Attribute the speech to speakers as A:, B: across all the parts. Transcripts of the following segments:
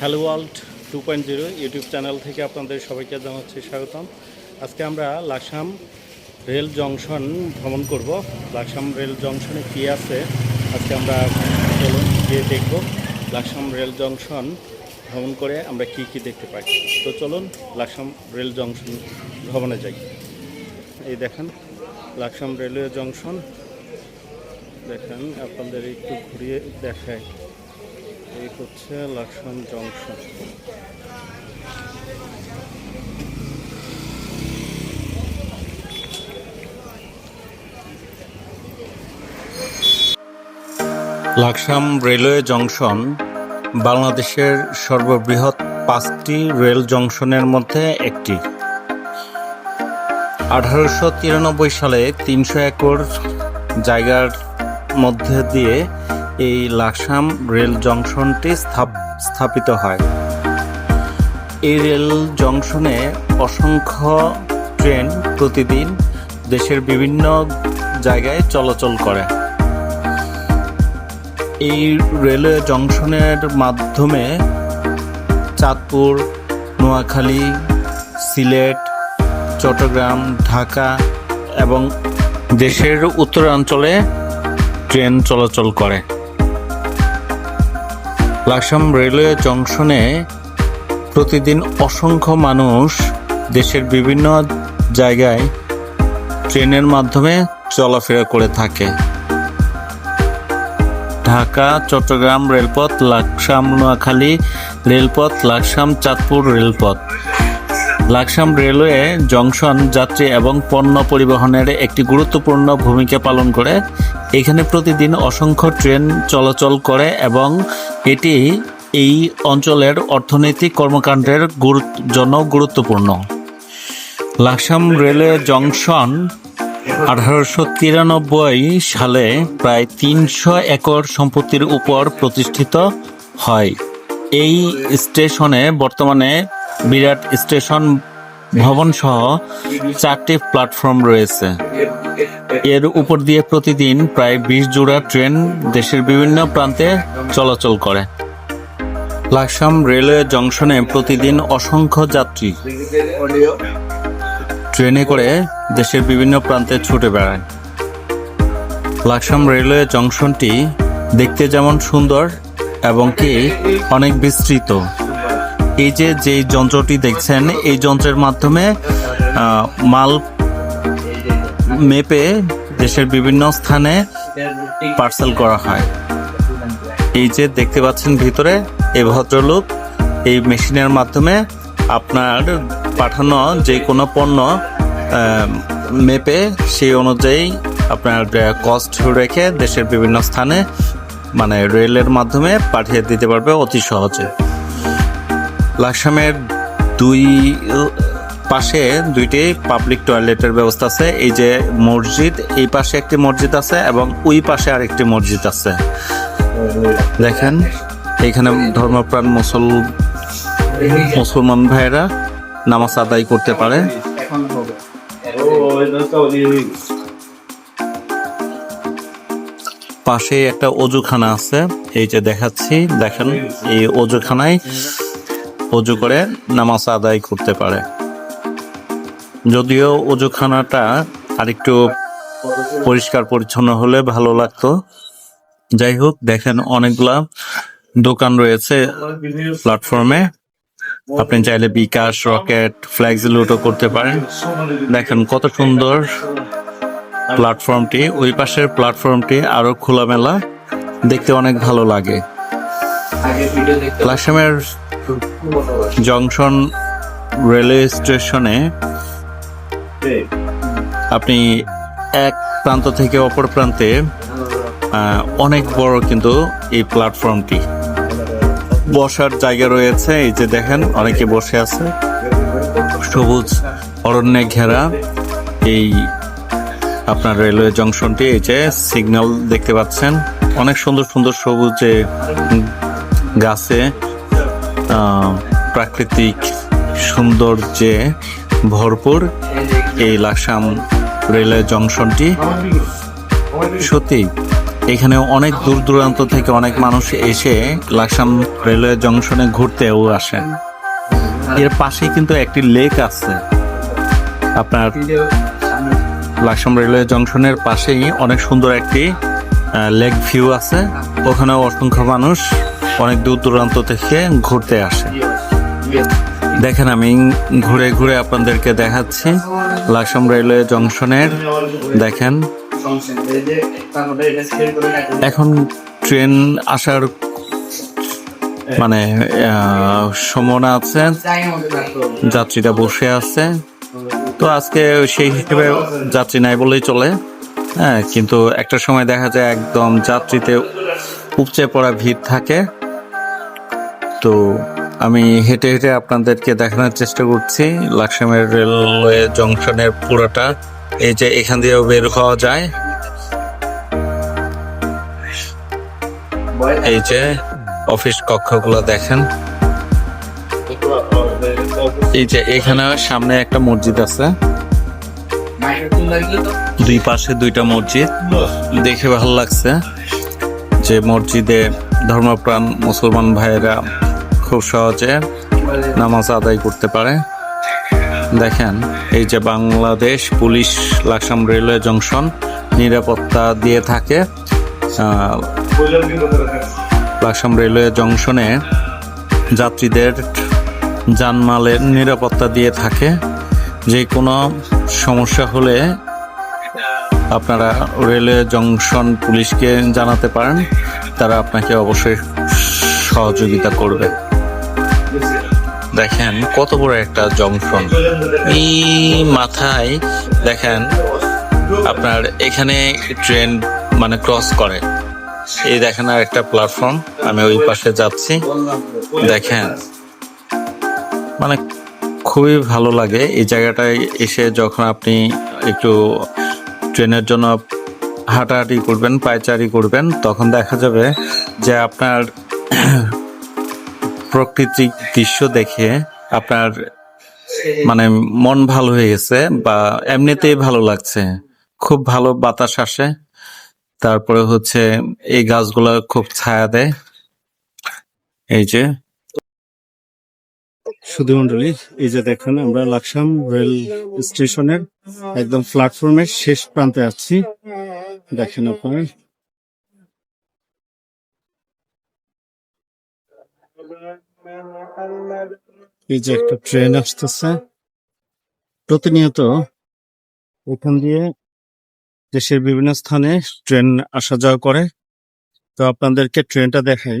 A: Hello world two point zero YouTube channel থেকে আপনাদের সবাইকে জানাচ্ছি স্বাগতম। আজকে আমরা লাকসাম রেল জংশন ভ্রমণ করব। লাকসাম রেল জংশনে কী আছে আজকে আমরা চলুন গিয়ে দেখব। লাকসাম রেল জংশন ভ্রমণ করে আমরা কি কি দেখতে পাই। তো চলুন লাকসাম রেল জংশন ভ্রমণে যাই। এই দেখেন লাকসাম রেলওয়ে জংশন। দেখেন, আপনাদের একটু ঘুরিয়ে দেখায় এই হচ্ছে Laksam junction. Laksam railway junction বাংলাদেশের সর্ববৃহৎ পাঁচটি রেল জংশনের মধ্যে একটি। আঠারোশো তিরানব্বই সালে তিনশো একর জায়গার মধ্যে দিয়ে এই লাকসাম রেল জংশনটি স্থাপ- স্থাপিত হয়। এই রেল জংশনে অসংখ্য ট্রেন প্রতিদিন দেশের বিভিন্ন জায়গায় চলাচল করে। এই রেলওয়ে জংশনের মাধ্যমে চাঁদপুর, নোয়াখালী, সিলেট, চট্টগ্রাম, ঢাকা এবং দেশের উত্তরাঞ্চলে ট্রেন চলাচল করে। লাকসাম রেলওয়ে জংশনে প্রতিদিন অসংখ্য মানুষ দেশের বিভিন্ন জায়গায় ট্রেনের মাধ্যমে চলাফেরা করে থাকে। ঢাকা, চট্টগ্রাম রেলপথ, লাকসাম, নোয়াখালী রেলপথ, লাকসাম, চাঁদপুর রেলপথ। লাকসাম রেলওয়ে জংশন, যাত্রী এবং পণ্য পরিবহনের একটি গুরুত্বপূর্ণ ভূমিকা পালন করে। এখানে প্রতিদিন অসংখ্য ট্রেন চলাচল করে এবং এটি এই অঞ্চলের অর্থনৈতিক কর্মকাণ্ডের জন্য গুরুত্বপূর্ণ। লাকসাম রেলওয়ে জংশন আঠারোশো তিরানব্বই সালে প্রায় তিনশো একর সম্পত্তির উপর প্রতিষ্ঠিত হয়। এই স্টেশনে বর্তমানে বিরাট স্টেশন ভবন সহ চারটি প্ল্যাটফর্ম রয়েছে। এর উপর দিয়ে প্রতিদিন প্রায় বিশ জোড়া ট্রেন দেশের বিভিন্ন প্রান্তে চলাচল করে। লাকসাম রেলওয়ে জংশনে প্রতিদিন অসংখ্য যাত্রী ট্রেনে করে দেশের বিভিন্ন প্রান্তে ছুটে বেড়ায়। লাকসাম রেলওয়ে জংশনটি দেখতে যেমন সুন্দর এবং কি অনেক বিস্তৃত। এই যে যে যন্ত্রটি দেখছেন, এই যন্ত্রের মাধ্যমে মাল মেপে দেশের বিভিন্ন স্থানে পার্সেল করা হয়। এই যে দেখতে পাচ্ছেন ভিতরে এই ভদ্রলোক এই মেশিনের মাধ্যমে আপনার পাঠানো যে কোনো পণ্য মেপে সেই অনুযায়ী আপনার কস্ট রেখে দেশের বিভিন্ন স্থানে মানে রেলের মাধ্যমে পাঠিয়ে দিতে পারবে অতি সহজে। লাকসামের দুই পাশে দুইটি পাবলিক টয়লেটের ব্যবস্থা আছে। এই যে মসজিদ, এই পাশে একটি মসজিদ আছে এবং ওই পাশে আরেকটি মসজিদ আছে। দেখেন এখানে ধর্মপ্রাণ মুসল, মুসলমান ভাইয়েরা নামাজ আদায় করতে পারে। পাশে একটা অজুখানা আছে। এই যে দেখাচ্ছি, দেখেন, এই অজুখানায় অজু করে নামাজ আদায় করতে পারে। যদিও অজুখানাটা আরেকটু পরিষ্কার পরিচ্ছন্ন হলে ভালো লাগতো। যাই হোক দেখেন অনেকগুলা দোকান রয়েছে প্ল্যাটফর্মে। আপনি চাইলে বিকাশ রকেট ফ্ল্যাক্সি লুটো করতে পারেন। দেখেন কত সুন্দর প্ল্যাটফর্মটি। ওই পাশের প্ল্যাটফর্মটি আরও খোলামেলা দেখতে অনেক ভালো লাগে। লাকসামের জংশন রেলওয়ে স্টেশনে আপনি এক প্রান্ত থেকে অপর প্রান্তে অনেক বড় কিন্তু এই প্ল্যাটফর্মটি। বসার জায়গা রয়েছে, এই যে দেখেন, অনেকে বসে আছে। সবুজ অরণ্যে ঘেরা এই আপনার রেলওয়ে জংশনটি, এই যে সিগন্যাল দেখতে পাচ্ছেন। অনেক সুন্দর সুন্দর সবুজে গাছে প্রাকৃতিক সৌন্দর্যে ভরপুর এই লাকসাম রেলওয়ে জংশনটি। সত্যি এখানে অনেক দূর দূরান্ত থেকে অনেক মানুষ এসে লাকসাম রেলওয়ে জংশনে ঘুরতেও আসেন এর পাশেই কিন্তু একটি লেক আছে। আপনার লাকসাম রেলওয়ে জংশনের পাশেই অনেক সুন্দর একটি লেক ভিউ আছে। ওখানেও অসংখ্য মানুষ অনেক দূর দূরান্ত থেকে ঘুরতে আসে। দেখেন আমি ঘুরে ঘুরে আপনাদেরকে দেখাচ্ছি লাকসাম রেলওয়ে জংশনের। দেখেন। এখন ট্রেন আসার মানে সম্ভাবনা আছে। যাত্রীরা বসে আছে। তো আজকে সেই হিসেবে যাত্রী নাই বলেই চলে। হ্যাঁ কিন্তু একটা সময় দেখা যায় একদম যাত্রীতে উপচে পড়া ভিড় থাকে। তো আমি হেঁটে হেঁটে আপনাদেরকে দেখানোর চেষ্টা করছি। লাকসামের রেলওয়ে জংশনের পুরোটা। এই যে এখান দিয়েও বের হওয়া যায়। এই যে অফিস কক্ষগুলো দেখেন। এই যে এখানে সামনে একটা মসজিদ আছে। দুই পাশে দুইটা মসজিদ। দেখে ভালো লাগছে যে মসজিদে ধর্মপ্রাণ মুসলমান ভাইয়েরা খুব সহজে নামাজ আদায় করতে পারে। দেখেন, এই যে Bangladesh police Laksam railway junction নিরাপত্তা দিয়ে থাকে লাকসাম রেলওয়ে জংশনে যাত্রীদের জানমালের নিরাপত্তা দিয়ে থাকে। যে কোনো সমস্যা হলে আপনারা রেলওয়ে জংশন পুলিশকে জানাতে পারেন। তারা আপনাকে অবশ্যই সহযোগিতা করবে। দেখেন কত বড় একটা জংশন। এই মাথায় দেখেন আপনার এখানে ট্রেন মানে ক্রস করে। এই দেখেন আর একটা প্ল্যাটফর্ম, আমি ওই পাশে যাচ্ছি। দেখেন মানে খুবই ভালো লাগে এই জায়গাটায় এসে যখন আপনি একটু ট্রেনের জন্য হাঁটাহাঁটি করবেন, পায়চারি করবেন, তখন দেখা যাবে যে আপনার প্রাকৃতিক দৃশ্য দেখে আপনার মানে মন ভালো হয়ে গেছে বা এমনিতেই ভালো লাগছে। খুব ভালো বাতাস আসে। তারপরে হচ্ছে এই গাছগুলো খুব ছায়া দেয়। এই যে
B: সুধী মন্ডলী এই যে দেখেন আমরা লাকসাম রেল স্টেশনের একদম প্ল্যাটফর্মের শেষ প্রান্তে আছি। দেখেন আপনারা। এই যে একটা ট্রেন আসতেছে। প্রতিনিয়ত এখান দিয়ে দেশের বিভিন্ন স্থানে ট্রেন আসা যাওয়া করে। তো আপনাদেরকে ট্রেনটা দেখাই।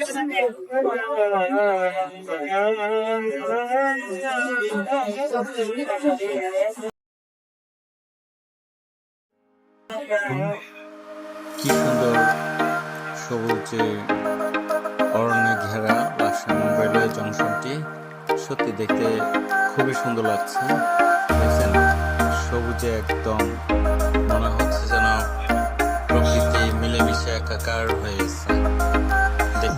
A: কি সুন্দর সবুজে অরণ্যে ঘেরা লাকসাম রেলওয়ে জংশনটি সত্যি দেখতে খুবই সুন্দর লাগছে। দেখছেন, সবুজে একদম মনে হচ্ছে যেন প্রকৃতি মিলেমিশে একাকার হয়ে গেছে।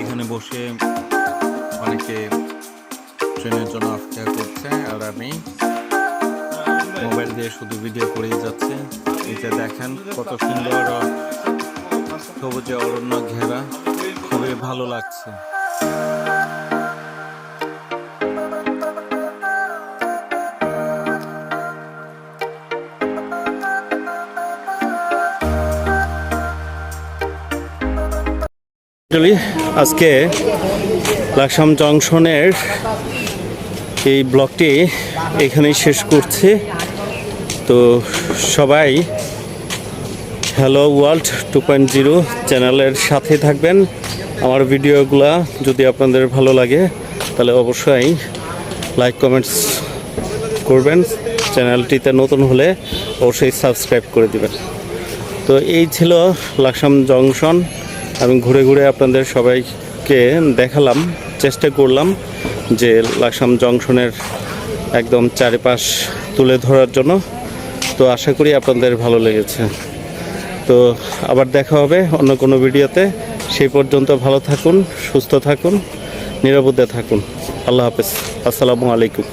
A: এখানে বসে
C: অনেকে ট্রেনের জন্য অপেক্ষা করছে আর আমি মোবাইল দিয়ে শুধু ভিডিও করে যাচ্ছে। এটা দেখেন কত সুন্দর সবুজে অরণ্য ঘেরা। খুবই ভালো লাগছে।
A: আজকে লাকসাম জংশনের এই ব্লগটি এখানেই শেষ করছি। তো সবাই hello world two point zero চ্যানেলের সাথে থাকবেন। আমার ভিডিওগুলা যদি আপনাদের ভালো লাগে, তাহলে অবশ্যই লাইক কমেন্টস করবেন। চ্যানেলটিতে নতুন হলে অবশ্যই সাবস্ক্রাইব করে দিবেন। তো এই ছিল লাকসাম জংশন। আমি ঘুরে ঘুরে আপনাদের সবাইকে দেখালাম, চেষ্টা করলাম যে লাকসাম জংশনের একদম চারিপাশ তুলে ধরার জন্য। তো আশা করি আপনাদের ভালো লেগেছে। তো আবার দেখা হবে অন্য কোনো ভিডিওতে। সেই পর্যন্ত ভালো থাকুন, সুস্থ থাকুন, নিরাপদে থাকুন। আল্লাহ হাফেজ। আসসালামু আলাইকুম।